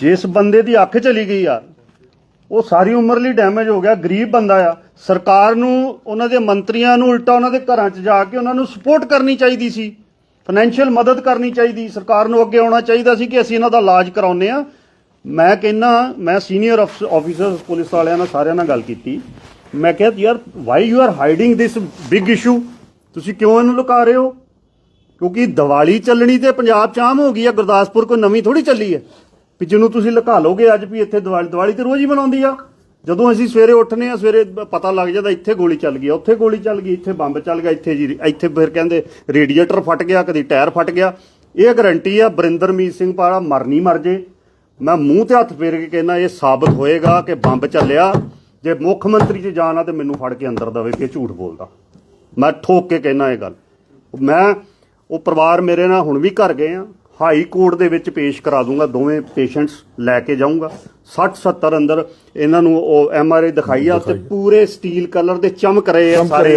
ਜਿਸ ਬੰਦੇ ਦੀ ਅੱਖ ਚਲੀ ਗਈ ਆ, ਉਹ ਸਾਰੀ ਉਮਰ ਲਈ ਡੈਮੇਜ ਹੋ ਗਿਆ, ਗਰੀਬ ਬੰਦਾ ਆ। ਸਰਕਾਰ ਨੂੰ, ਉਹਨਾਂ ਦੇ ਮੰਤਰੀਆਂ ਨੂੰ ਉਲਟਾ ਉਹਨਾਂ ਦੇ ਘਰਾਂ 'ਚ ਜਾ ਕੇ ਉਹਨਾਂ ਨੂੰ ਸਪੋਰਟ ਕਰਨੀ ਚਾਹੀਦੀ ਸੀ। ਫਾਈਨੈਂਸ਼ੀਅਲ ਮਦਦ ਕਰਨੀ ਚਾਹੀਦੀ। ਸਰਕਾਰ ਨੂੰ ਅੱਗੇ ਆਉਣਾ ਚਾਹੀਦਾ ਸੀ ਕਿ ਅਸੀਂ ਇਹਨਾਂ ਦਾ ਇਲਾਜ ਕਰਾਉਨੇ ਆ ਮੈਂ ਕਹਿੰਨਾ ਮੈਂ ਸੀਨੀਅਰ ਆਫੀਸਰ ਪੁਲਿਸ ਵਾਲਿਆਂ ਨਾਲ ਸਾਰਿਆਂ ਨਾਲ ਗੱਲ ਕੀਤੀ। ਮੈਂ ਕਿਹਾ, ਯਾਰ why you are hiding this big issue ਤੁਸੀਂ ਕਿਉਂ ਇਹਨੂੰ ਲੁਕਾ ਰਹੇ ਹੋ? ਕਿਉਂਕਿ ਦੀਵਾਲੀ ਚੱਲਣੀ ਤੇ ਪੰਜਾਬ 'ਚ ਆਮ ਹੋ ਗਈ ਆ, ਗੁਰਦਾਸਪੁਰ ਕੋਈ ਨਵੀਂ ਥੋੜੀ ਚੱਲੀ ਹੈ। ਵੀ ਜਿਹਨੂੰ ਤੁਸੀਂ ਲੁਕਾ ਲੋਗੇ ਅੱਜ ਵੀ ਇੱਥੇ ਦੀਵਾਲੀ ਦੀਵਾਲੀ ਤੇ ਰੋਜ਼ ਹੀ ਮਨਾਉਂਦੀ ਆ। ਜਦੋਂ ਅਸੀਂ ਸਵੇਰੇ ਉੱਠਨੇ ਆ, ਸਵੇਰੇ ਪਤਾ ਲੱਗ ਜਾਂਦਾ ਇੱਥੇ ਗੋਲੀ ਚੱਲ ਗਈ ਉੱਥੇ ਗੋਲੀ ਚੱਲ ਗਈ, ਇੱਥੇ ਬੰਬ ਚੱਲ ਗਿਆ, ਇੱਥੇ ਜੀ ਇੱਥੇ ਫਿਰ ਕਹਿੰਦੇ ਰੇਡੀਏਟਰ ਫਟ ਗਿਆ, ਕਦੀ ਟਾਇਰ ਫਟ ਗਿਆ। ਇਹ ਗਰੰਟੀ ਆ, ਬਰਿੰਦਰਮੀਤ ਸਿੰਘ ਪਾਰਾ ਮਰ ਨਹੀਂ ਮਰ ਜੇ। ਮੈਂ ਮੂੰਹ ਤੇ ਹੱਥ ਫੇਰ ਕੇ ਕਹਿੰਦਾ, ਇਹ ਸਾਬਤ ਹੋਏਗਾ ਕਿ ਬੰਬ ਚੱਲਿਆ। ਜੇ ਮੁੱਖ ਮੰਤਰੀ 'ਚ ਜਾਣਾ ਤੇ ਮੈਨੂੰ ਫੜ ਕੇ ਅੰਦਰ ਦਵੇ ਕਿ ਝੂਠ ਬੋਲਦਾ। ਮੈਂ ਠੋਕ ਕੇ ਕਹਿਣਾ ਇਹ ਗੱਲ। ਮੈਂ, ਉਹ ਪਰਿਵਾਰ ਮੇਰੇ ਨਾਲ ਹੁਣ ਵੀ ਘਰ ਗਏ ਆ। ਹਾਈ ਕੋਰਟ ਦੇ ਵਿੱਚ ਪੇਸ਼ ਕਰਾ ਦੂੰਗਾ ਦੋਵੇਂ ਪੇਸ਼ੈਂਟਸ ਲੈ ਕੇ ਜਾਊਂਗਾ। 60 70 ਅੰਦਰ ਇਹਨਾਂ ਨੂੰ ਉਹ ਐਮ ਆਰ ਆਈ ਦਿਖਾਈ ਆ ਤੇ ਪੂਰੇ ਸਟੀਲ ਕਲਰ ਦੇ ਚਮਕ ਰਹੇ ਆ ਸਾਰੇ।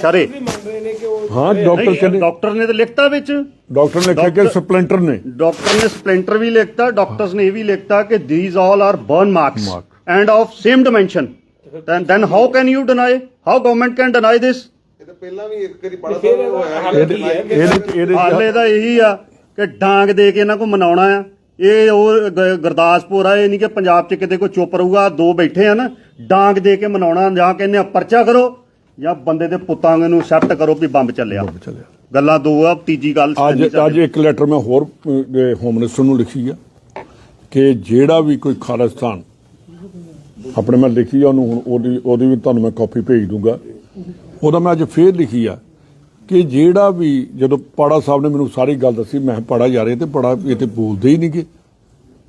ਸ਼ਰੇ। ਹਾਂ ਡਾਕਟਰ ਕਹਿੰਦੇ ਡਾਕਟਰ ਨੇ ਤਾਂ ਲਿਖਤਾ ਵਿੱਚ। ਡਾਕਟਰ ਨੇ ਕਿਹਾ ਕਿ ਸਪਲੈਂਟਰ ਨੇ। ਡਾਕਟਰ ਨੇ ਸਪਲੈਂਟਰ ਵੀ ਲਿਖਤਾ ਡਾਕਟਰਸ ਨੇ ਇਹ ਵੀ ਲਿਖਤਾ ਕਿ these all are burn marks. And of same dimension then then how can you deny? How government can deny this? ਇਹ ਤਾਂ ਪਹਿਲਾਂ ਵੀ ਇੱਕ ਵਾਰੀ ਸਾਰਾ ਹੋਇਆ ਹੈ। ਹਾਲੇ ਦਾ ਇਹੀ ਆ। ਕਿ ਡਾਂਗ ਦੇ ਕੇ ਇਹਨਾਂ ਕੋ ਮਨਾਉਣਾ ਆ। ਇਹ ਉਹ ਗੁਰਦਾਸਪੁਰ ਆ ਇਹ ਨਹੀਂ ਕਿ ਪੰਜਾਬ 'ਚ ਕਿਤੇ ਕੋਈ ਚੁੱਪ ਰਹੂਗਾ ਦੋ ਬੈਠੇ ਆ ਨਾ ਡਾਂਗ ਦੇ ਕੇ ਮਨਾਉਣਾ ਜਾਂ ਕਹਿੰਦੇ ਆ ਪਰਚਾ ਕਰੋ ਜਾਂ ਬੰਦੇ ਦੇ ਪੁੱਤਾਂ ਨੂੰ ਐਕਸੈਪਟ ਕਰੋ ਵੀ ਬੰਬ ਚੱਲਿਆ। ਚੱਲਿਆ। ਗੱਲਾਂ ਦੋ ਆ ਤੀਜੀ ਗੱਲ ਅੱਜ। ਅੱਜ ਇੱਕ ਲੈਟਰ ਮੈਂ ਹੋਰ ਹੋਮ ਮਿਨਿਸਟਰ ਨੂੰ ਲਿਖੀ ਆ ਕਿ ਜਿਹੜਾ ਵੀ ਕੋਈ ਖਾਲਿਸਤਾਨ ਆਪਣੇ ਮੈਂ ਲਿਖੀ ਆ ਉਹਨੂੰ ਹੁਣ ਉਹਦੀ ਉਹਦੀ ਵੀ ਤੁਹਾਨੂੰ ਮੈਂ ਕਾਪੀ ਭੇਜ ਦੂੰਗਾ। ਉਹਦਾ ਮੈਂ ਅੱਜ ਫੇਰ ਲਿਖੀ ਆ ਕਿ ਜਿਹੜਾ ਵੀ ਜਦੋਂ ਪਾੜਾ ਸਾਹਿਬ ਨੇ ਮੈਨੂੰ ਸਾਰੀ ਗੱਲ ਦੱਸੀ ਮੈਂ ਪਾੜਾ ਜਾ ਰਹੇ ਤੇ ਪਾੜਾ ਇਹ ਤੇ ਬੋਲਦੇ ਹੀ ਨਹੀਂਗੇ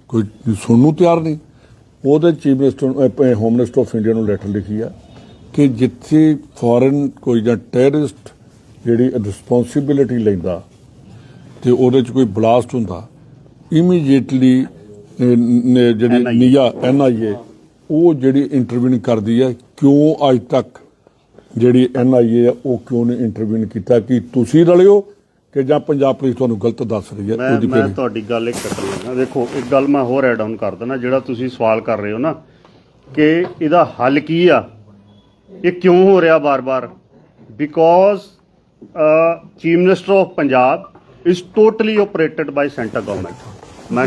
ਕੋਈ ਸੁਣਨ ਨੂੰ ਤਿਆਰ ਨਹੀਂ। ਉਹਦੇ chief minister home minister of India ਨੂੰ ਲੈਟਰ ਲਿਖੀ ਆ ਕਿ ਜਿੱਥੇ ਫੋਰਨ ਕੋਈ ਜਾਂ ਟੈਰਰਿਸਟ ਜਿਹੜੀ ਰਿਸਪੌਂਸਿਬਿਲਿਟੀ ਲੈਂਦਾ ਤੇ ਉਹਦੇ ਚ ਕੋਈ ਬਲਾਸਟ ਹੁੰਦਾ ਇਮੀਡੀਏਟਲੀ ਜਿਹੜੀ ਨਿਆ ਐਨਆਈਏ ਉਹ ਜਿਹੜੀ ਇੰਟਰਵਿਊਨ ਕਰਦੀ ਹੈ ਕਿਉਂ ਅੱਜ ਤੱਕ ਜਿਹੜੀ ਐਨਆਈਏ ਆ ਉਹ ਕਿਉਂ ਨਹੀਂ ਇੰਟਰਵਿਊਨ ਕੀਤਾ? ਕਿ ਤੁਸੀਂ ਰਲਿਓ ਕਿ ਜਾਂ ਪੰਜਾਬ ਪੁਲਿਸ ਤੁਹਾਨੂੰ ਗਲਤ ਦੱਸ ਰਹੀ ਹੈ? ਮੈਂ ਉਹਦੀ ਮੈਂ ਤੁਹਾਡੀ ਗੱਲ ਇੱਕ ਕੱਟ ਲੈਣਾ ਦੇਖੋ ਇੱਕ ਗੱਲ ਮੈਂ ਹੋਰ ਐਡ ਆਨ ਕਰ ਦਿੰਦਾ ਜਿਹੜਾ ਤੁਸੀਂ ਸਵਾਲ ਕਰ ਰਹੇ ਹੋ ਨਾ ਕਿ ਇਹਦਾ ਹੱਲ ਕੀ ਆ? ਇਹ ਕਿਉਂ ਹੋ ਰਿਹਾ ਬਾਰ-ਬਾਰ? Because chief minister of Punjab is totally operated by centre government ਮੈਂ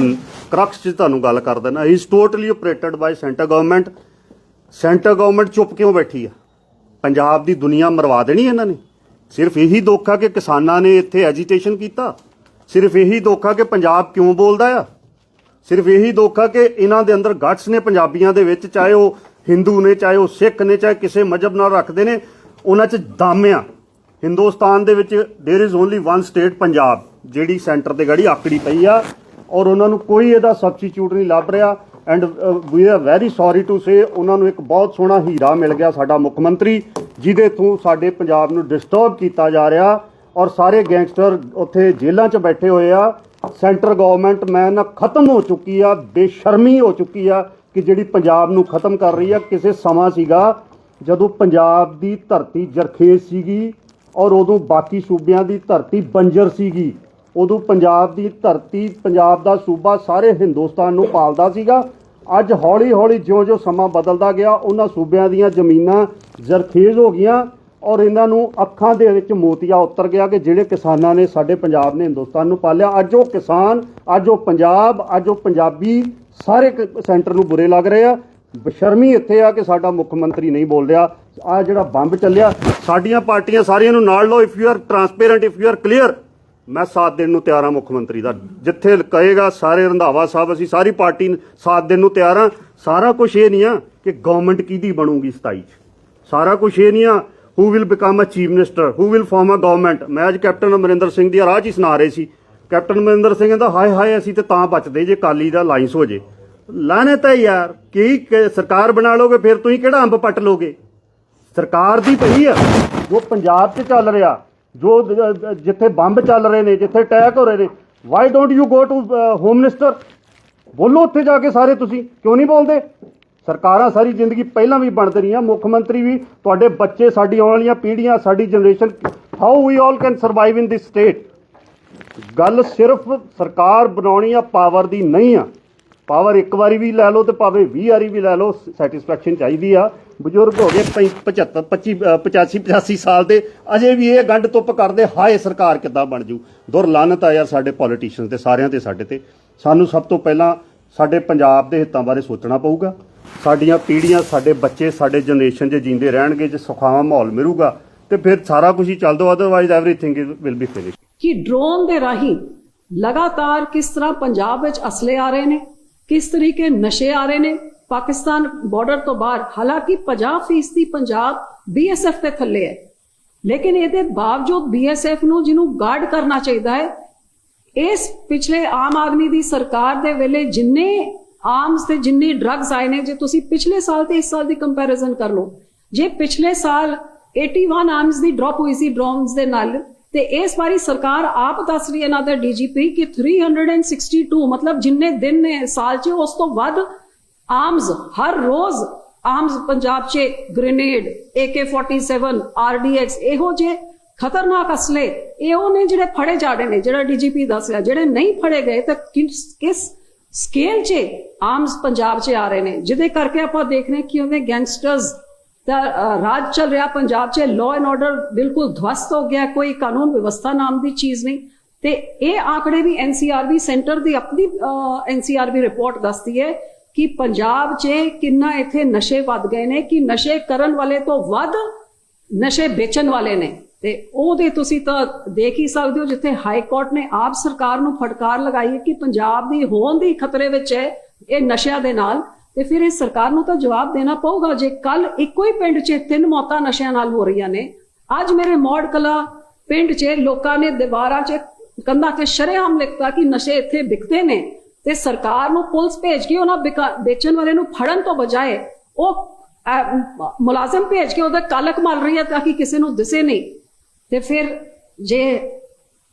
ਕਰਕਸ 'ਚ ਤੁਹਾਨੂੰ ਗੱਲ ਕਰ ਦਿੰਦਾ is totally operated by centre government centre government ਚੁੱਪ ਕਿਉਂ ਬੈਠੀ ਆ? ਪੰਜਾਬ ਦੀ ਦੁਨੀਆ ਮਰਵਾ ਦੇਣੀ ਇਹਨਾਂ ਨੇ ਸਿਰਫ ਇਹੀ ਦੁੱਖ ਆ ਕਿ ਕਿਸਾਨਾਂ ਨੇ ਇੱਥੇ ਐਜੀਟੇਸ਼ਨ ਕੀਤਾ ਸਿਰਫ ਇਹੀ ਦੁੱਖ ਆ ਕਿ ਪੰਜਾਬ ਕਿਉਂ ਬੋਲਦਾ ਆ ਸਿਰਫ ਇਹੀ ਦੁੱਖ ਆ ਕਿ ਇਹਨਾਂ ਦੇ ਅੰਦਰ ਗਟਸ ਨੇ ਪੰਜਾਬੀਆਂ ਦੇ ਵਿੱਚ ਚਾਹੇ ਉਹ ਹਿੰਦੂ ਨੇ ਚਾਹੇ ਉਹ ਸਿੱਖ ਨੇ ਚਾਹੇ ਕਿਸੇ ਮਜਹਬ ਨਾਲ ਰੱਖਦੇ ਨੇ ਉਹਨਾਂ 'ਚ ਦਮ ਆ ਹਿੰਦੁਸਤਾਨ ਦੇ ਵਿੱਚ there is only one state Punjab ਜਿਹੜੀ ਸੈਂਟਰ ਤੇ ਗੜੀ ਆਕੜੀ ਪਈ ਆ ਔਰ ਉਹਨਾਂ ਨੂੰ ਕੋਈ ਇਹਦਾ ਸਬਸਟੀਟਿਊਟ ਨਹੀਂ ਲੱਭ ਰਿਹਾ And we are very sorry to say ਉਹਨਾਂ ਨੂੰ ਇੱਕ ਬਹੁਤ ਸੋਹਣਾ ਹੀਰਾ ਮਿਲ ਗਿਆ ਸਾਡਾ ਮੁੱਖ ਮੰਤਰੀ, ਜਿਹਦੇ ਤੋਂ ਸਾਡੇ ਪੰਜਾਬ ਨੂੰ ਡਿਸਟਰਬ ਕੀਤਾ ਜਾ ਰਿਹਾ ਔਰ ਸਾਰੇ ਗੈਂਗਸਟਰ ਉੱਥੇ ਜੇਲ੍ਹਾਂ 'ਚ ਬੈਠੇ ਹੋਏ ਆ। ਸੈਂਟਰ ਗਵਰਨਮੈਂਟ ਮੈਂ ਨਾ ਖਤਮ ਹੋ ਚੁੱਕੀ ਆ, ਬੇਸ਼ਰਮੀ ਹੋ ਚੁੱਕੀ ਆ ਕਿ ਜਿਹੜੀ ਪੰਜਾਬ ਨੂੰ ਖਤਮ ਕਰ ਰਹੀ ਆ, ਕਿਸੇ ਸਮਾਂ ਸੀਗਾ ਜਦੋਂ ਪੰਜਾਬ ਦੀ ਧਰਤੀ ਜਰਖੇਜ਼ ਸੀਗੀ ਔਰ ਉਦੋਂ ਬਾਕੀ ਸੂਬਿਆਂ ਦੀ ਧਰਤੀ ਬੰਜਰ ਸੀਗੀ। ਉਦੋਂ ਪੰਜਾਬ ਦੀ ਧਰਤੀ, ਪੰਜਾਬ ਦਾ ਸੂਬਾ ਸਾਰੇ ਹਿੰਦੁਸਤਾਨ ਨੂੰ ਪਾਲਦਾ ਸੀਗਾ। ਅੱਜ ਹੌਲੀ ਹੌਲੀ ਜਿਉਂ-ਜਿਉਂ ਸਮਾਂ ਬਦਲਦਾ ਗਿਆ, ਉਹਨਾਂ ਸੂਬਿਆਂ ਦੀਆਂ ਜ਼ਮੀਨਾਂ ਜ਼ਰਖੇਜ਼ ਹੋ ਗਈਆਂ ਔਰ ਇਹਨਾਂ ਨੂੰ ਅੱਖਾਂ ਦੇ ਵਿੱਚ ਮੋਤੀਆ ਉਤਰ ਗਿਆ ਕਿ ਜਿਹੜੇ ਕਿਸਾਨਾਂ ਨੇ ਸਾਡੇ ਪੰਜਾਬ ਨੇ ਹਿੰਦੁਸਤਾਨ ਨੂੰ ਪਾਲਿਆ। ਅੱਜ ਉਹ ਕਿਸਾਨ, ਅੱਜ ਉਹ ਪੰਜਾਬ, ਅੱਜ ਉਹ ਪੰਜਾਬੀ ਸਾਰੇ ਸੈਂਟਰ ਨੂੰ ਬੁਰੇ ਲੱਗ ਰਹੇ ਆ। ਬਸ਼ਰਮੀ ਇੱਥੇ ਆ ਕਿ ਸਾਡਾ ਮੁੱਖ ਮੰਤਰੀ ਨਹੀਂ ਬੋਲ ਰਿਹਾ। ਆ ਜਿਹੜਾ ਬੰਬ ਚੱਲਿਆ, ਸਾਡੀਆਂ ਪਾਰਟੀਆਂ ਸਾਰੀਆਂ ਨੂੰ ਨਾਲ ਲਓ if you are transparent if you are clear ਮੈਂ ਸਾਥ ਦੇਣ ਨੂੰ ਤਿਆਰ ਹਾਂ ਮੁੱਖ ਮੰਤਰੀ ਦਾ। ਜਿੱਥੇ ਕਹੇਗਾ ਸਾਰੇ ਰੰਧਾਵਾ ਸਾਹਿਬ, ਅਸੀਂ ਸਾਰੀ ਪਾਰਟੀ ਨੂੰ ਸਾਥ ਦੇਣ ਨੂੰ ਤਿਆਰ ਹਾਂ। ਸਾਰਾ ਕੁਝ ਇਹ ਨਹੀਂ ਆ ਕਿ ਗਵਰਨਮੈਂਟ ਕਿਹਦੀ ਬਣੂਗੀ 27 ਚ। ਸਾਰਾ ਕੁਝ ਇਹ ਨਹੀਂ ਆ who will become a chief minister who will form a government ਮੈਂ ਅੱਜ ਕੈਪਟਨ ਅਮਰਿੰਦਰ ਸਿੰਘ ਦੀ ਰਾਹ 'ਚ ਹੀ ਸੁਣਾ ਰਹੇ ਸੀ। ਕੈਪਟਨ ਅਮਰਿੰਦਰ ਸਿੰਘ ਕਹਿੰਦਾ, ਹਾਏ ਹਾਏ, ਅਸੀਂ ਤੇ ਤਾਂ ਬਚਦੇ ਜੇ ਕਾਲੀ ਦਾ ਲਾਇੰਸ ਹੋ ਜੇ। ਲਾਨਤ ਹੈ ਯਾਰ, ਕੀ ਸਰਕਾਰ ਬਣਾ ਲੋਗੇ ਫਿਰ ਤੁਸੀਂ ਕਿਹੜਾ ਅੰਬ ਪੱਟ ਲੋਗੇ ਸਰਕਾਰ ਦੀ ਪਈ ਆ। ਜੋ ਪੰਜਾਬ 'ਚ ਚੱਲ ਰਿਹਾ। ਜੋ ਜਿੱਥੇ ਬੰਬ ਚੱਲ ਰਹੇ ਨੇ, ਜਿੱਥੇ ਅਟੈਕ ਹੋ ਰਹੇ ਨੇ why don't you go to home minister ਬੋਲੋ ਉੱਥੇ ਜਾ ਕੇ ਸਾਰੇ ਤੁਸੀਂ, ਕਿਉਂ ਨਹੀਂ ਬੋਲਦੇ? ਸਰਕਾਰਾਂ ਸਾਰੀ ਜ਼ਿੰਦਗੀ ਪਹਿਲਾਂ ਵੀ ਬਣਦੇ ਰਹੀਆਂ, ਮੁੱਖ ਮੰਤਰੀ ਵੀ, ਤੁਹਾਡੇ ਬੱਚੇ ਸਾਡੀ ਆਉਣ ਵਾਲੀਆਂ ਪੀੜ੍ਹੀਆਂ, ਸਾਡੀ generation how we all can survive in this state ਗੱਲ ਸਿਰਫ ਸਰਕਾਰ ਬਣਾਉਣੀ ਆ ਪਾਵਰ ਦੀ ਨਹੀਂ ਆ। ਪਾਵਰ ਇੱਕ ਵਾਰੀ ਵੀ ਲੈ ਲਓ ਤੇ ਭਾਵੇਂ 20 ਵਾਰੀ ਵੀ ਲੈ ਲਓ ਸੈਟੀਸਫੈਕਸ਼ਨ ਚਾਹੀਦੀ ਆ। ਬਜ਼ੁਰਗ ਹੋ ਗਏ 75 25 85 85 ਸਾਲ ਦੇ, ਅਜੇ ਵੀ ਇਹ ਗੰਢ ਤੁੱਪ ਕਰਦੇ, ਹਾਏ ਸਰਕਾਰ ਕਿੱਦਾਂ ਬਣ ਜੂ। ਦੁਰਲਾਨਤ ਆ ਯਾਰ ਸਾਡੇ ਪੋਲੀਟੀਸ਼ੀਅਨ ਤੇ, ਸਾਰਿਆਂ ਤੇ, ਸਾਡੇ ਤੇ। ਸਾਨੂੰ ਸਭ ਤੋਂ ਪਹਿਲਾਂ ਸਾਡੇ ਪੰਜਾਬ ਦੇ ਹਿੱਤਾਂ ਬਾਰੇ ਸੋਚਣਾ ਪਊਗਾ। ਸਾਡੀਆਂ ਪੀੜ੍ਹੀਆਂ, ਸਾਡੇ ਬੱਚੇ, ਸਾਡੇ ਜਨਰੇਸ਼ਨ 'ਚ ਜੀਂਦੇ ਰਹਿਣਗੇ, ਜੇ ਸੁਖਾਵਾਂ ਮਾਹੌਲ ਮਿਲੂਗਾ, ਤੇ ਫਿਰ ਸਾਰਾ ਕੁਝ ਹੀ ਚੱਲ ਦੋ otherwise everything will be finish ਕਿ ਡਰੋਨ ਦੇ ਰਾਹੀਂ ਲਗਾਤਾਰ ਕਿਸ ਤਰ੍ਹਾਂ ਪੰਜਾਬ ਵਿੱਚ ਅਸਲੇ ਆ ਰਹੇ ਨੇ? ਕਿਸ ਤਰੀਕੇ ਨਸ਼ੇ ਆ ਰਹੇ ਨੇ? ਪਾਕਿਸਤਾਨ ਬਾਰਡਰ ਤੋਂ ਬਾਹਰ, ਹਾਲਾਂਕਿ 50% ਪੰਜਾਬ ਬੀਐਸਐਫ ਦੇ ਥੱਲੇ ਹੈ। ਲੇਕਿਨ ਇਹਦੇ ਬਾਵਜੂਦ ਬੀਐਸਐਫ ਨੂੰ ਜਿਹਨੂੰ ਗਾਰਡ ਕਰਨਾ ਚਾਹੀਦਾ ਹੈ, ਇਸ ਪਿਛਲੇ ਆਮ ਆਦਮੀ ਦੀ ਸਰਕਾਰ ਦੇ ਵੇਲੇ ਜਿੰਨੇ ਆਰਮਸ ਤੇ ਜਿੰਨੇ ਡਰੱਗਸ ਆਏ ਨੇ, ਜੇ ਤੁਸੀਂ ਪਿਛਲੇ ਸਾਲ ਤੇ ਇਸ ਸਾਲ ਦੀ ਕੰਪੈਰੀਜ਼ਨ ਕਰ ਲਓ, ਜੇ ਪਿਛਲੇ ਸਾਲ 81 ਆਰਮਸ ਦੀ ਡ੍ਰੌਪ ਹੋਈ ਸੀ ਡਰੋਨਸ ਦੇ ਨਾਲ ਤੇ ਇਸ ਵਾਰੀ ਸਰਕਾਰ ਆਪ ਦੱਸ ਰਹੀ ਹੈ ਨਾ ਤਾਂ ਡੀਜੀਪੀ, ਕਿ 362 ਮਤਲਬ ਜਿੰਨੇ ਦਿਨ ਨੇ ਸਾਲ 'ਚ, ਉਸ ਤੋਂ ਵੱਧ ਆਰਮਸ, ਹਰ ਰੋਜ਼ ਆਰਮਸ ਪੰਜਾਬ 'ਚ ਗ੍ਰੇਨੇਡ AK47 RDX ਇਹੋ ਜਿਹੇ ਖਤਰਨਾਕ ਅਸਲੇ, ਇਹ ਉਹ ਨੇ ਜਿਹੜੇ ਫੜੇ ਜਾ ਰਹੇ ਨੇ, ਜਿਹੜਾ ਡੀਜੀਪੀ ਰਿਹਾ, ਜਿਹੜੇ ਨਹੀਂ ਫੜੇ ਗਏ, ਤਾਂ ਕਿਸ ਸਕੇਲ 'ਚ ਆਰਮਸ ਪੰਜਾਬ 'ਚ ਆ ਰਹੇ ਨੇ? ਜਿਹਦੇ ਕਰਕੇ ਆਪਾਂ ਦੇਖ ਰਹੇ ਹਾਂ ਕਿ ਉਹਦੇ ਗੈਂਗਸਟਰਸ ਦਾ ਰਾਜ ਚੱਲ ਰਿਹਾ, ਪੰਜਾਬ 'ਚ ਲਾਅ ਐਂਡ ਆਰਡਰ ਬਿਲਕੁਲ ਧਵਸਤ ਹੋ ਗਿਆ, ਕੋਈ ਕਾਨੂੰਨ ਵਿਵਸਥਾ ਨਾਮ ਦੀ ਚੀਜ਼ ਨਹੀਂ। ਤੇ ਇਹ ਆંકੜੇ ਵੀ ਐਨਸੀਆਰਬੀ ਸੈਂਟਰ ਦੀ ਆਪਣੀ ਐਨਸੀਆਰਬੀ ਰਿਪੋਰਟ ਦੱਸਦੀ ਹੈ ਕਿ ਪੰਜਾਬ 'ਚ ਕਿੰਨਾ ਇੱਥੇ ਨਸ਼ੇ ਵੱਧ ਗਏ ਨੇ, ਕਿ ਨਸ਼ੇ ਕਰਨ ਵਾਲੇ ਤੋਂ ਵੱਧ ਨਸ਼ੇ ਵੇਚਣ ਵਾਲੇ ਨੇ। ਤੇ ਉਹਦੇ ਤੁਸੀਂ ਤਾਂ ਦੇਖ ਹੀ ਸਕਦੇ ਹੋ, ਜਿੱਥੇ ਹਾਈ ਕੋਰਟ ਨੇ ਆਪ ਸਰਕਾਰ ਨੂੰ ਫਟਕਾਰ ਲਗਾਈ ਹੈ ਕਿ ਪੰਜਾਬ ਦੀ ਹੋਂਦ ਦੀ ਖਤਰੇ ਵਿੱਚ ਹੈ, ਇਹ ਨਸ਼ਿਆਂ ਦੇ ਨਾਲ। ਤੇ ਫਿਰ ਇਹ ਸਰਕਾਰ ਨੂੰ ਤਾਂ ਜਵਾਬ ਦੇਣਾ ਪਊਗਾ ਜੇ ਕੱਲ ਇੱਕੋ ਹੀ ਪਿੰਡ 'ਚ ਤਿੰਨ ਮੌਤਾਂ ਨਸ਼ਿਆਂ ਨਾਲ ਹੋ ਰਹੀਆਂ ਨੇ। ਅੱਜ ਮੇਰੇ ਮੌੜ ਕਲਾ ਪਿੰਡ 'ਚ ਲੋਕਾਂ ਨੇ ਦੀਵਾਰਾਂ 'ਚ ਕੰਧਾਂ ਤੇ ਸ਼ਰੇਆਮ ਲਿਖਤਾ ਕਿ ਨਸ਼ੇ ਇੱਥੇ ਵਿਕਦੇ ਨੇ ਤੇ ਸਰਕਾਰ ਨੂੰ ਪੁਲਿਸ ਭੇਜ ਕੇ ਉਹਨਾਂ ਵਿਕਾ- ਵੇਚਣ ਵਾਲੇ ਨੂੰ ਫੜਨ ਤੋਂ ਬਜਾਏ ਉਹ ਮੁਲਾਜ਼ਮ ਭੇਜ ਕੇ ਉਹਦਾ ਕਾਲਕ ਮਾਲ ਰਹੀ ਹੈ ਤਾਂ ਕਿ ਕਿਸੇ ਨੂੰ ਦਿਸੇ ਨਹੀਂ। ਤੇ ਫਿਰ ਜੇ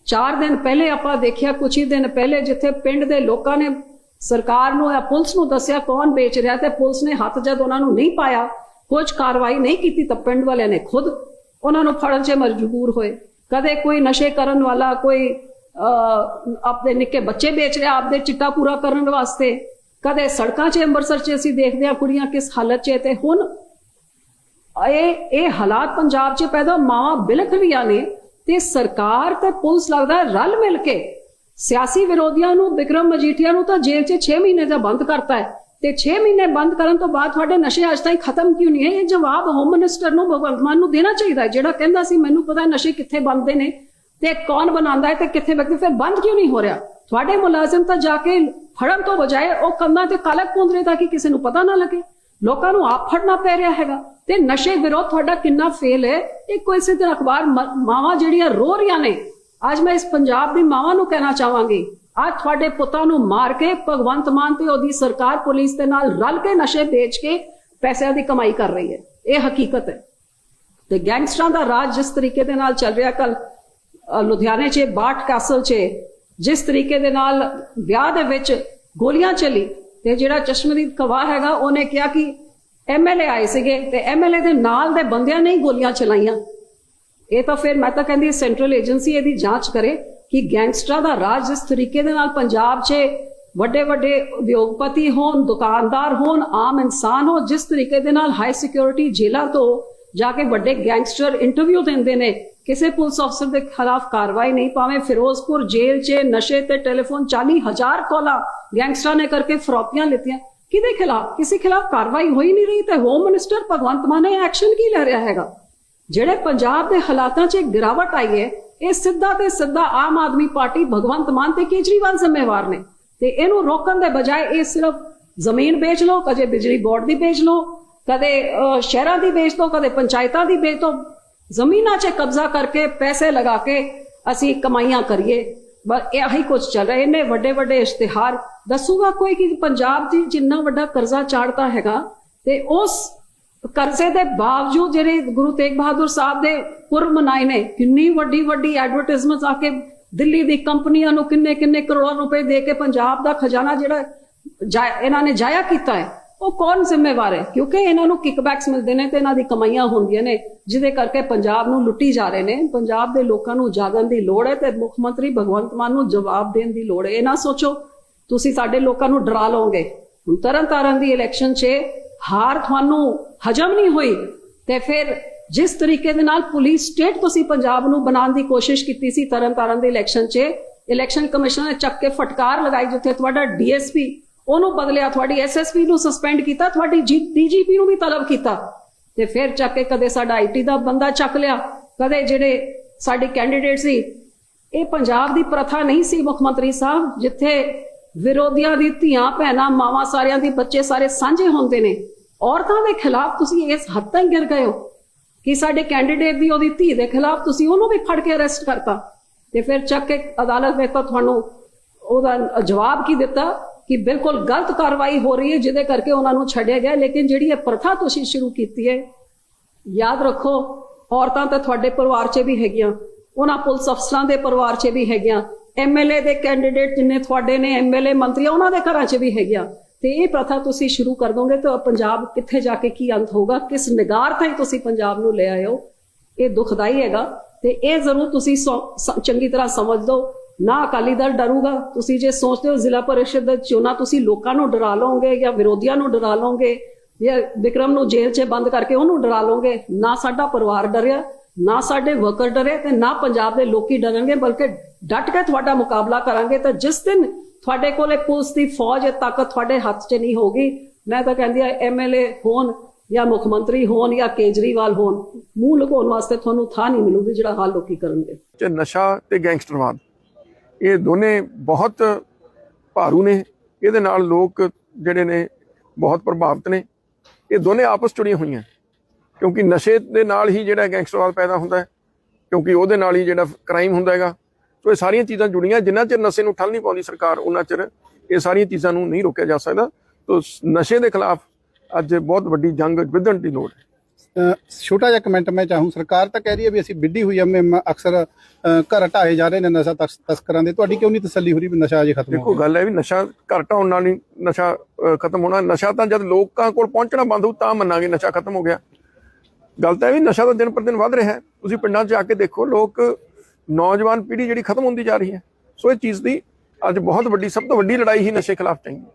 4 ਦਿਨ ਪਹਿਲੇ ਆਪਾਂ ਦੇਖਿਆ ਕੁਝ ਹੀ ਦਿਨ ਪਹਿਲੇ ਜਿੱਥੇ ਪਿੰਡ ਦੇ ਲੋਕਾਂ ਨੇ ਸਰਕਾਰ ਨੂੰ ਜਾਂ ਪੁਲਿਸ ਨੂੰ ਦੱਸਿਆ ਕੌਣ ਵੇਚ ਰਿਹਾ ਤੇ ਪੁਲਿਸ ਨੇ ਹੱਥ ਜਦ ਉਹਨਾਂ ਨੂੰ ਨਹੀਂ ਪਾਇਆ, ਕੁਝ ਕਾਰਵਾਈ ਨਹੀਂ ਕੀਤੀ ਤਾਂ ਪਿੰਡ ਵਾਲਿਆਂ ਨੇ ਖੁਦ ਉਹਨਾਂ ਨੂੰ ਫੜਨ 'ਚ ਮਜਬੂਰ ਹੋਏ। ਕਦੇ ਕੋਈ ਨਸ਼ੇ ਕਰਨ ਵਾਲਾ ਕੋਈ ਆਪਣੇ ਨਿੱਕੇ ਬੱਚੇ ਵੇਚ ਰਿਹਾ, ਆਪਦੇ ਚਿੱਟਾ ਪੂਰਾ ਕਰਨ ਵਾਸਤੇ। ਕਦੇ ਸੜਕਾਂ 'ਚ, ਅੰਮ੍ਰਿਤਸਰ 'ਚ ਅਸੀਂ ਦੇਖਦੇ ਹਾਂ ਕੁੜੀਆਂ ਕਿਸ ਹਾਲਤ 'ਚ ਤੇ ਹੁਣ ਇਹ ਇਹ ਹਾਲਾਤ ਪੰਜਾਬ 'ਚ ਪੈਦਾ ਮਾਵਾਂ ਬਿਲਕ ਰਹੀਆਂ ਨੇ ਤੇ ਸਰਕਾਰ ਤੇ ਪੁਲਿਸ ਲੱਗਦਾ ਰਲ ਮਿਲ ਕੇ ਸਿਆਸੀ ਵਿਰੋਧੀਆਂ ਨੂੰ, ਵਿਕਰਮ ਮਜੀਠੀਆ ਨੂੰ ਤਾਂ ਜੇਲ੍ਹ 'ਚ 6 ਮਹੀਨੇ ਦਾ ਬੰਦ ਕਰਤਾ ਹੈ। ਤੇ 6 ਮਹੀਨੇ ਬੰਦ ਕਰਨ ਤੋਂ ਬਾਅਦ ਤੁਹਾਡੇ ਨਸ਼ੇ ਅੱਜ ਤਾਈਂ ਖਤਮ ਕਿਉਂ ਨਹੀਂ ਹੈ? ਇਹ ਜਵਾਬ ਹੋਮ ਮਿਨਿਸਟਰ ਨੂੰ ਭਗਵੰਤ ਮਾਨ ਨੂੰ ਦੇਣਾ ਚਾਹੀਦਾ ਹੈ, ਜਿਹੜਾ ਕਹਿੰਦਾ ਸੀ, ਮੈਨੂੰ ਪਤਾ ਨਸ਼ੇ ਕਿੱਥੇ ਬੰਦੇ ਨੇ ਤੇ ਕੌਣ ਬਣਾਉਂਦਾ ਹੈ ਤੇ ਕਿੱਥੇ ਵਿਕਦੇ ਫਿਰ ਬੰਦ ਕਿਉਂ ਨਹੀਂ ਹੋ ਰਿਹਾ? ਤੁਹਾਡੇ ਮੁਲਾਜ਼ਮ ਤਾਂ ਜਾ ਕੇ ਫੜਨ ਤੋਂ ਬਜਾਏ ਉਹ ਕੰਨਾਂ ਤੇ ਕਾਲਕ ਪਾਉਂਦੇ ਨੇ ਤਾਂ ਕਿ ਕਿਸੇ ਨੂੰ ਪਤਾ ਨਾ ਲੱਗੇ। ਲੋਕਾਂ ਨੂੰ ਆਪ ਫੜਨਾ ਪੈ ਰਿਹਾ ਹੈਗਾ। ਤੇ ਨਸ਼ੇ ਵਿਰੋਧ ਤੁਹਾਡਾ ਕਿੰਨਾ ਫੇਲ ਹੈ? ਇਹ ਕੋਈ ਇਸੇ ਤਰ੍ਹਾਂ ਅਖਬਾਰ ਮ- ਮਾਵਾਂ ਜਿਹੜੀਆਂ ਰੋ ਰਹੀਆਂ ਨੇ ਅੱਜ ਮੈਂ ਇਸ ਪੰਜਾਬ ਦੀ ਮਾਵਾਂ ਨੂੰ ਕਹਿਣਾ ਚਾਹਾਂਗੀ। ਅੱਜ ਤੁਹਾਡੇ ਪੁੱਤਾਂ ਨੂੰ ਮਾਰ ਕੇ ਭਗਵੰਤ ਮਾਨ ਤੇ ਉਹਦੀ ਸਰਕਾਰ ਪੁਲਿਸ ਦੇ ਨਾਲ ਰਲ ਕੇ ਨਸ਼ੇ ਵੇਚ ਕੇ ਪੈਸਿਆਂ ਦੀ ਕਮਾਈ ਕਰ ਰਹੀ ਹੈ। ਇਹ ਹਕੀਕਤ ਹੈ। ਤੇ ਗੈਂਗਸਟਰਾਂ ਦਾ ਰਾਜ ਜਿਸ ਤਰੀਕੇ ਦੇ ਨਾਲ ਚੱਲ ਰਿਹਾ ਕੱਲ ਲੁਧਿਆਣੇ 'ਚ ਬਾਟ ਕੈਸਲ 'ਚ, ਜਿਸ ਤਰੀਕੇ ਦੇ ਨਾਲ ਵਿਆਹ ਦੇ ਵਿੱਚ ਗੋਲੀਆਂ ਚੱਲੀ ਤੇ ਜਿਹੜਾ ਚਸ਼ਮਦੀਦ ਕਵਾ ਹੈਗਾ, ਉਹਨੇ ਕਿਹਾ ਕਿ ਐਮਐਲਏ ਆਏ ਸੀਗੇ ਤੇ ਐਮਐਲਏ ਦੇ ਨਾਲ ਦੇ ਬੰਦਿਆਂ ਨੇ ਹੀ ਗੋਲੀਆਂ ਚਲਾਈਆਂ। ਇਹ ਤਾਂ ਫਿਰ ਮੈਂ ਤਾਂ ਕਹਿੰਦੀ ਸੈਂਟਰਲ ਏਜੰਸੀ ਇਹਦੀ ਜਾਂਚ ਕਰੇ ਕਿ ਗੈਂਗਸਟਰਾਂ ਦਾ ਰਾਜ ਜਿਸ ਤਰੀਕੇ ਦੇ ਨਾਲ ਪੰਜਾਬ 'ਚ ਵੱਡੇ ਵੱਡੇ ਉਦਯੋਗਪਤੀ ਹੋਣ, ਦੁਕਾਨਦਾਰ ਹੋਣ, ਆਮ ਇਨਸਾਨ ਹੋ ਜਿਸ ਤਰੀਕੇ ਦੇ ਨਾਲ ਹਾਈ ਸਿਕਿਉਰਿਟੀ ਜੇਲ੍ਹਾਂ ਤੋਂ ਜਾ ਕੇ ਵੱਡੇ ਗੈਂਗਸਟਰ ਇੰਟਰਵਿਊ ਦਿੰਦੇ ਨੇ, ਕਿਸੇ ਪੁਲਿਸ ਅਫਸਰ ਦੇ ਖਿਲਾਫ ਕਾਰਵਾਈ ਨਹੀਂ ਪਾਵੇਂ, ਫਿਰੋਜ਼ਪੁਰ ਜੇਲ੍ਹ 'ਚ ਨਸ਼ੇ ਤੇ ਟੈਲੀਫੋਨ 40000 ਕਾਲਾਂ ਗੈਂਗਸਟਰਾਂ ਨੇ ਕਰਕੇ ਫਰੋਤੀਆਂ ਲਿੱਤੀਆਂ। ਕਿਹਦੇ ਖਿਲਾਫ? ਕਿਸੇ ਖਿਲਾਫ ਕਾਰਵਾਈ ਹੋਈ ਨਹੀਂ ਰਹੀ ਤੇ ਹੋਮ ਮਿਨਿਸਟਰ ਭਗਵੰਤ ਮਾਨ ਨੇ ਐਕਸ਼ਨ ਕੀ ਲੈ ਰਿਹਾ ਹੈਗਾ? ਜਿਹੜੇ ਪੰਜਾਬ ਦੇ ਹਾਲਾਤਾਂ 'ਚ ਗਿਰਾਵਟ ਆਈ ਹੈ, ਇਹ ਸਿੱਧਾ ਤੇ ਸਿੱਧਾ ਆਮ ਆਦਮੀ ਪਾਰਟੀ ਭਗਵੰਤ ਮਾਨ ਤੇ ਕੇਜਰੀਵਾਲ ਜ਼ਿੰਮੇਵਾਰ ਨੇ। ਤੇ ਇਹਨੂੰ ਰੋਕਣ ਦੇ ਬਜਾਏ ਇਹ ਸਿਰਫ ਜ਼ਮੀਨ ਵੇਚ ਲਓ, ਕਦੇ ਬਿਜਲੀ ਬੋਰਡ ਦੀ ਵੇਚ ਲਓ, ਕਦੇ ਸ਼ਹਿਰਾਂ ਦੀ ਵੇਚ ਦੋ, ਕਦੇ ਪੰਚਾਇਤਾਂ ਦੀ ਵੇਚ ਦੋ, ਜ਼ਮੀਨਾਂ 'ਚ ਕਬਜ਼ਾ ਕਰਕੇ ਪੈਸੇ ਲਗਾ ਕੇ ਅਸੀਂ ਕਮਾਈਆਂ ਕਰੀਏ। ਬਸ ਇਹੀ ਕੁਝ ਚੱਲ ਰਿਹਾ ਇਹਨੇ ਵੱਡੇ ਵੱਡੇ ਇਸ਼ਤਿਹਾਰ। ਦੱਸੂਗਾ ਕੋਈ ਕਿ ਪੰਜਾਬ ਦੀ ਜਿੰਨਾ ਵੱਡਾ ਕਰਜ਼ਾ ਚਾੜਤਾ ਹੈਗਾ, ਤੇ ਉਸ ਕਰਜ਼ੇ ਦੇ ਬਾਵਜੂਦ ਜਿਹੜੇ ਗੁਰੂ ਤੇਗ ਬਹਾਦਰ ਸਾਹਿਬ ਦੇ ਪੁਰਬ ਮਨਾਏ ਨੇ, ਕਿੰਨੀ ਵੱਡੀ ਵੱਡੀ ਐਡਵਰਟਾਈਜ਼ਮੈਂਟਸ ਆ ਕੇ ਦਿੱਲੀ ਦੀ ਕੰਪਨੀਆਂ ਨੂੰ ਕਿੰਨੇ ਕਿੰਨੇ ਕਰੋੜ ਰੁਪਏ ਦੇ ਕੇ ਪੰਜਾਬ ਦਾ ਖਜ਼ਾਨਾ ਜਿਹੜਾ ਇਹਨਾਂ ਨੇ ਜਾਇਆ ਕੀਤਾ ਹੈ, ਉਹ ਕੌਣ ਜ਼ਿੰਮੇਵਾਰ ਹੈ? ਕਿਉਂਕਿ ਇਹਨਾਂ ਨੂੰ ਕਿਕਬੈਕਸ ਮਿਲਦੇ ਨੇ ਤੇ ਇਹਨਾਂ ਦੀ ਕਮਾਈਆਂ ਹੁੰਦੀਆਂ ਨੇ, ਜਿਹਦੇ ਕਰਕੇ ਪੰਜਾਬ ਨੂੰ ਲੁੱਟੀ ਜਾ ਰਹੇ ਨੇ। ਪੰਜਾਬ ਦੇ ਲੋਕਾਂ ਨੂੰ ਜਾਗਣ ਦੀ ਲੋੜ ਹੈ ਤੇ ਮੁੱਖ ਮੰਤਰੀ ਭਗਵੰਤ ਮਾਨ ਨੂੰ ਜਵਾਬ ਦੇਣ ਦੀ ਲੋੜ ਹੈ। ਇਹ ਨਾ ਸੋਚੋ, ਤੁਸੀਂ ਸਾਡੇ ਲੋਕਾਂ ਨੂੰ ਡਰਾ ਲਓਗੇ। ਹੁਣ ਤਰਨ ਤਾਰਨ ਦੀ ਇਲੈਕਸ਼ਨ 'ਚ ਹਾਰ ਤੁਹਾਨੂੰ ਹਜਮ ਨਹੀਂ ਹੋਈ, ਤੇ ਫਿਰ ਜਿਸ ਤਰੀਕੇ ਦੇ ਨਾਲ ਪੁਲਿਸ ਸਟੇਟ ਤੁਸੀਂ ਪੰਜਾਬ ਨੂੰ ਬਣਾਉਣ ਦੀ ਕੋਸ਼ਿਸ਼ ਕੀਤੀ ਸੀ ਤਰਨ ਤਾਰਨ ਦੇ ਇਲੈਕਸ਼ਨ 'ਚ ਇਲੈਕਸ਼ਨ ਕਮਿਸ਼ਨ ਨੇ ਚੱਕ ਕੇ ਫਟਕਾਰ ਲਗਾਈ ਜਿੱਥੇ ਤੁਹਾਡਾ ਡੀਐਸਪੀ ਉਹਨੂੰ ਬਦਲਿਆ, ਤੁਹਾਡੀ ਐਸਐਸਪੀ ਨੂੰ ਸਸਪੈਂਡ ਕੀਤਾ, ਤੁਹਾਡੀ ਡੀਜੀਪੀ ਨੂੰ ਵੀ ਤਲਬ ਕੀਤਾ, ਤੇ ਫਿਰ ਚੱਕ ਕੇ ਕਦੇ ਸਾਡਾ ਆਈਟੀ ਦਾ ਬੰਦਾ ਚੱਕ ਲਿਆ, ਕਦੇ ਜਿਹੜੇ ਸਾਡੇ ਕੈਂਡੀਡੇਟ ਸੀ, ਇਹ ਪੰਜਾਬ ਦੀ ਪ੍ਰਥਾ ਨਹੀਂ ਸੀ ਮੁੱਖ ਮੰਤਰੀ ਸਾਹਿਬ, ਜਿੱਥੇ ਵਿਰੋਧੀਆਂ ਦੀ ਧੀਆਂ, ਭੈਣਾਂ, ਮਾਵਾਂ ਸਾਰਿਆਂ ਦੀ ਬੱਚੇ ਸਾਰੇ ਸਾਂਝੇ ਹੁੰਦੇ ਨੇ। ਔਰਤਾਂ ਦੇ ਖਿਲਾਫ ਤੁਸੀਂ ਇਸ ਹੱਦ ਤੱਕ ਗਿਰ ਗਏ ਹੋ ਕਿ ਸਾਡੇ ਕੈਂਡੀਡੇਟ ਦੀ ਉਹਦੀ ਧੀ ਦੇ ਖਿਲਾਫ ਤੁਸੀਂ ਉਹਨੂੰ ਵੀ ਫੜ ਕੇ ਅਰੈਸਟ ਕਰਤਾ। ਤੇ ਫਿਰ ਚੱਕ ਕੇ ਅਦਾਲਤ ਵਿੱਚ ਤਾਂ ਤੁਹਾਨੂੰ ਉਹਦਾ ਜਵਾਬ ਕੀ ਦਿੱਤਾ ਕਿ ਬਿਲਕੁਲ ਗਲਤ ਕਾਰਵਾਈ ਹੋ ਰਹੀ ਹੈ, ਜਿਹਦੇ ਕਰਕੇ ਉਹਨਾਂ ਨੂੰ ਛੱਡਿਆ ਗਿਆ। ਲੇਕਿਨ ਜਿਹੜੀ ਇਹ ਪ੍ਰਥਾ ਤੁਸੀਂ ਸ਼ੁਰੂ ਕੀਤੀ ਹੈ, ਯਾਦ ਰੱਖੋ, ਔਰਤਾਂ ਤਾਂ ਤੁਹਾਡੇ ਪਰਿਵਾਰ 'ਚ ਵੀ ਹੈਗੀਆਂ, ਉਹਨਾਂ ਪੁਲਿਸ ਅਫਸਰਾਂ ਦੇ ਪਰਿਵਾਰ 'ਚ ਵੀ ਹੈਗੀਆਂ ਐਮਐਲਏ ਦੇ ਕੈਂਡੀਡੇਟ ਜਿੰਨੇ ਤੁਹਾਡੇ ਨੇ ਐਮਐਲਏ ਮੰਤਰੀ ਉਹਨਾਂ ਦੇ ਘਰਾਂ 'ਚ ਵੀ ਹੈਗੀਆਂ ਤੇ ਇਹ ਪ੍ਰਥਾ ਤੁਸੀਂ ਸ਼ੁਰੂ ਕਰ ਦੋਗੇ ਤਾਂ ਪੰਜਾਬ ਕਿੱਥੇ ਜਾ ਕੇ ਕੀ ਅੰਤ ਹੋਊਗਾ, ਕਿਸ ਨਿਗਾਰ ਤਾਈਂ ਤੁਸੀਂ ਪੰਜਾਬ ਨੂੰ ਲੈ ਆਏ ਹੋ, ਇਹ ਦੁਖਦਾਈ ਹੈਗਾ। ਤੇ ਇਹ ਜ਼ਰੂਰ ਤੁਸੀਂ ਸੌ- ਚੰਗੀ ਤਰ੍ਹਾਂ ਸਮਝ ਲਓ। ਨਾ ਅਕਾਲੀ ਦਲ ਡਰੂਗਾ। ਤੁਸੀਂ ਜੇ ਸੋਚਦੇ ਹੋ ਜ਼ਿਲ੍ਹਾ ਪਰਿਸ਼ਦ ਦੇ ਚੋਣਾਂ ਤੁਸੀਂ ਲੋਕਾਂ ਨੂੰ ਡਰਾ ਲਓਗੇ ਜਾਂ ਵਿਰੋਧੀਆਂ ਨੂੰ ਡਰਾ ਲਓਗੇ ਜਾਂ ਵਿਕਰਮ ਨੂੰ ਜੇਲ੍ਹ 'ਚ ਬੰਦ ਕਰਕੇ ਉਹਨੂੰ ਡਰਾ ਲਓਗੇ, ਨਾ ਸਾਡਾ ਪਰਿਵਾਰ ਡਰਿਆ। ਨਾ ਸਾਡੇ ਵਰਕਰ ਡਰੇ ਤੇ ਨਾ ਪੰਜਾਬ ਦੇ ਲੋਕੀ ਡਰਨਗੇ, ਬਲਕਿ ਡਟ ਕੇ ਤੁਹਾਡਾ ਮੁਕਾਬਲਾ ਕਰਾਂਗੇ ਤਾਂ ਜਿਸ ਦਿਨ ਤੁਹਾਡੇ ਕੋਲੇ ਪੁਲਿਸ ਦੀ ਫੌਜ ਹੈ, ਤਾਕਤ ਤੁਹਾਡੇ ਹੱਥ 'ਚ ਨਹੀਂ ਹੋਗੀ ਮੈਂ ਤਾਂ ਕਹਿੰਦੀ ਆ ਐਮਐਲਏ ਹੋਣ ਜਾਂ ਮੁੱਖ ਮੰਤਰੀ ਹੋਣ ਜਾਂ ਕੇਜਰੀਵਾਲ ਹੋਣ, ਮੂੰਹ ਲੁਕਾਉਣ ਵਾਸਤੇ ਤੁਹਾਨੂੰ ਥਾਂ ਨਹੀਂ ਮਿਲੂਗੀ ਜਿਹੜਾ ਹਾਲ ਲੋਕੀ ਕਰਨਗੇ। ਚ ਨਸ਼ਾ ਤੇ ਗੈਂਗਸਟਰਵਾਦ, ਇਹ ਦੋਨੇ ਬਹੁਤ ਭਾਰੂ ਨੇ। ਇਹਦੇ ਨਾਲ ਲੋਕ ਜਿਹੜੇ ਨੇ ਬਹੁਤ ਪ੍ਰਭਾਵਿਤ ਨੇ। ਇਹ ਦੋਨੇ ਆਪਸ 'ਚ ਜੁੜੀਆਂ ਹੋਈਆਂ। ਕਿਉਂਕਿ ਨਸ਼ੇ ਦੇ ਨਾਲ ਹੀ ਜਿਹੜਾ ਗੈਂਗਸਟਰਵਾਦ ਪੈਦਾ ਹੁੰਦਾ ਹੈ ਕਿਉਂਕਿ ਉਹਦੇ ਨਾਲ ਹੀ ਜਿਹੜਾ ਕ੍ਰਾਈਮ ਹੁੰਦਾ ਹੈਗਾ। ਸੋ ਇਹ ਸਾਰੀਆਂ ਚੀਜ਼ਾਂ ਜੁੜੀਆਂ ਜਿੰਨਾ ਚਿਰ ਨਸ਼ੇ ਨੂੰ ਠੱਲ ਨਹੀਂ ਪਾਉਂਦੀ ਸਰਕਾਰ ਉਹਨਾਂ ਚਿਰ ਇਹ ਸਾਰੀਆਂ ਚੀਜ਼ਾਂ ਨੂੰ ਨਹੀਂ ਰੋਕਿਆ ਜਾ ਸਕਦਾ। ਤੋ ਸ- ਨਸ਼ੇ ਦੇ ਖਿਲਾਫ ਅੱਜ ਬਹੁਤ ਵੱਡੀ ਜੰਗ ਵਿਧਣ ਦੀ ਲੋੜ ਹੈ। ਛੋਟਾ ਜਿਹਾ ਕਮੈਂਟ ਮੈਂ ਚਾਹੂੰ। ਸਰਕਾਰ ਤਾਂ ਕਹਿ ਰਹੀ ਹੈ ਵੀ ਅਸੀਂ ਵਿੱਢੀ ਹੋਈ ਮੈਂ ਅਕਸਰ ਘਰ ਢਾਏ ਜਾ ਰਹੇ ਨੇ ਨਸ਼ਾ ਤਸ- ਤਸਕਰਾਂ ਦੇ। ਤੁਹਾਡੀ ਕਿਉਂ ਨਹੀਂ ਤਸੱਲੀ ਹੋ ਰਹੀ ਵੀ ਨਸ਼ਾ ਅਜੇ ਖਤਮ ਹੋ ਦੇਖੋ ਗੱਲ ਹੈ ਵੀ ਨਸ਼ਾ ਘਰ ਢਾਉਣ ਨਾਲ ਹੀ ਨਸ਼ਾ ਖਤਮ ਹੋਣਾ। ਨਸ਼ਾ ਤਾਂ ਜਦ ਲੋਕਾਂ ਕੋਲ ਪਹੁੰਚਣਾ ਬੰਦ ਹੋਊ ਤਾਂ ਮੰਨਾਂਗੇ ਨਸ਼ਾ ਖਤਮ ਹੋ ਗਿਆ। ਗੱਲ ਤਾਂ ਇਹ ਵੀ ਨਸ਼ਾ ਤਾਂ ਦਿਨ ਪਰ ਦਿਨ ਵੱਧ ਰਿਹਾ ਹੈ। ਤੁਸੀਂ ਪਿੰਡਾਂ 'ਚ ਜਾ ਕੇ ਦੇਖੋ, ਲੋਕ ਨੌਜਵਾਨ ਪੀੜ੍ਹੀ ਜਿਹੜੀ ਖਤਮ ਹੁੰਦੀ ਜਾ ਰਹੀ ਹੈ। ਸੋ ਇਹ ਚੀਜ਼ ਦੀ ਅੱਜ ਬਹੁਤ ਵੱਡੀ, ਸਭ ਤੋਂ ਵੱਡੀ ਲੜਾਈ ਹੀ ਨਸ਼ੇ ਖਿਲਾਫ ਚਾਹੀਦੀ ਹੈ।